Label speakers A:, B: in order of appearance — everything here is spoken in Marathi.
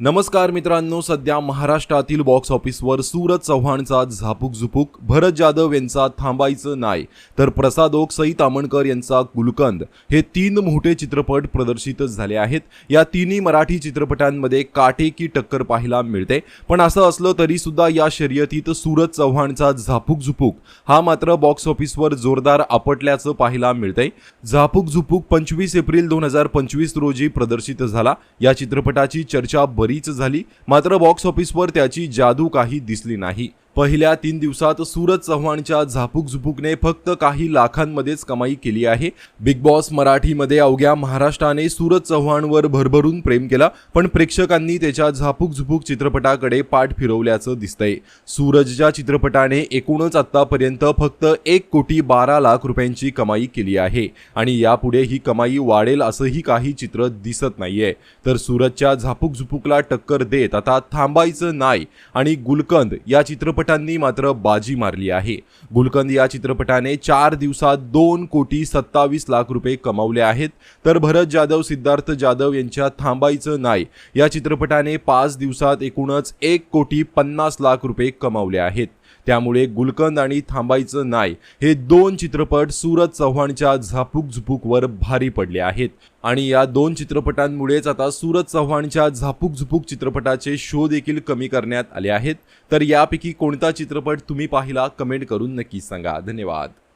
A: नमस्कार मित्रांनो सध्या महाराष्ट्रातील बॉक्स ऑफिसवर सूरज चव्हाणचा झापूक झुपूक भरत जाधव यांचा थांबायचं नाही तर प्रसाद ओक सई तामणकर यांचा गुलकंद हे तीन मोठे चित्रपट प्रदर्शित झाले आहेत. या तिन्ही मराठी चित्रपटांमध्ये काटेकी टक्कर पाहायला मिळते. पण असं असलं तरी सुद्धा या शर्यतीत सूरज चव्हाणचा झापूक झुपूक हा मात्र बॉक्स ऑफिसवर जोरदार आपटल्याचं पाहायला मिळतंय. झापूक झुपूक पंचवीस एप्रिल दोन हजार पंचवीस रोजी प्रदर्शित झाला. या चित्रपटाची चर्चा बरीच झाली मात्र बॉक्स ऑफिसवर त्याची जादू काही दिसली नाही. पहिल्या तीन दिवसात सूरज चव्हाणच्या झापूक झुपूकने फक्त काही लाखांमध्येच कमाई केली आहे. बिग बॉस मराठीमध्ये अवघ्या महाराष्ट्राने सूरज चव्हाणवर भरभरून प्रेम केला पण प्रेक्षकांनी त्याच्या झापूक झुपूक चित्रपटाकडे पाठ फिरवल्याचं दिसतंय. सूरजच्या चित्रपटाने एकूणच आतापर्यंत फक्त एक कोटी बारा लाख रुपयांची कमाई केली आहे आणि यापुढे ही कमाई वाढेल असंही काही चित्र दिसत नाहीये. तर सूरजच्या झापूक झुपूकला टक्कर देत आता थांबायचं नाही आणि गुलकंद या चित्रपट चित्रपटांनी मात्र बाजी मारली आहे. गुलकंद या चित्रपटाने चार दिवसात दोन कोटी सत्तावीस लाख रुपये कमावले आहेत. तर भरत जाधव सिद्धार्थ जाधव यांच्या थांबायचं नाही. या चित्रपटाने पाच दिवसात एकूणच एक कोटी पन्नास लाख रुपये कमावले आहेत. त्यामुळे गुलकंद आणि थांबायचं नाय हे दोन चित्रपट सूरज चव्हाणच्या झापूक झुपूकवर भारी पडले आहेत. आणि या दोन चित्रपटांमुळेच आता सूरज चव्हाणच्या झापूक झुपूक चित्रपटाचे शो देखील कमी करण्यात आले आहेत. तर यापैकी कोणता चित्रपट तुम्ही पाहिला कमेंट करून नक्की सांगा. धन्यवाद.